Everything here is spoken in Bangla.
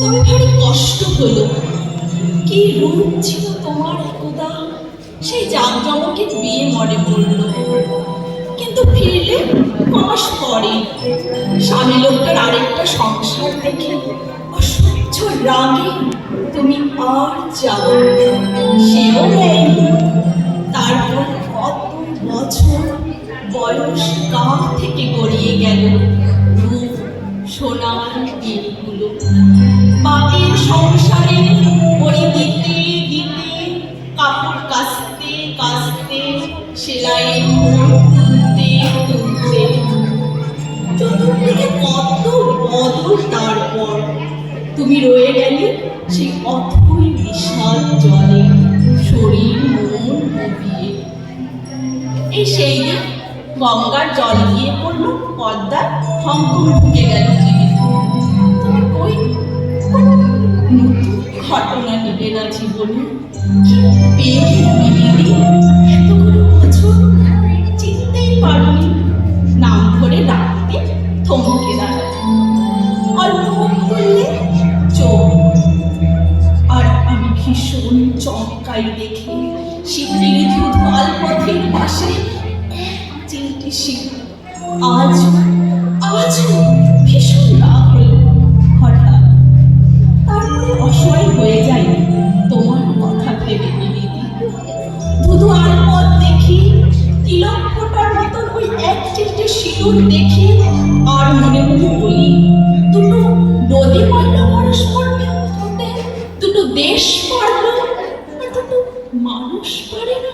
তবে ভারী কষ্ট হলো কি রূপ ছিল তোমার একদা? সেই জাঁকজমকে বিয়ে মনে পড়ল। কিন্তু ফিরলে মাস পরে স্বামী লোকটার আরেকটা সংসার দেখে অসহ্য রাগে তুমি আর যাও সেও নেয়নি। তারপর কত বছর বয়স গা থেকে গড়িয়ে গেল রূপ, সোনার দিনগুলো। কাপড় কাচতে কাচতে, সেলাই তুলতে তুলতে। চতুর্দিকে কত বদল তারপর। তুমি রয়ে গেলে সেই অথই বিশাল জলে শরীর মন ডুবিয়ে। এই সেই গঙ্গার জল গিয়ে পড়ল, পদ্মার থমকম ঢুকে গেল। ঘটনা না জীবনে নাম ধরে ডাকতে থমকে দাঁড়ায় অল্প আর আমি ভীষণ চমকাই দেখে শিবলির ধুধু আলপথের পাশে আজ আজ ভীষণ সুর দেখে আর মনে মনে বলি, দুটো নদী পারল পরস্পর দুটো দেশ পারল দুটো মানুষ পারে না।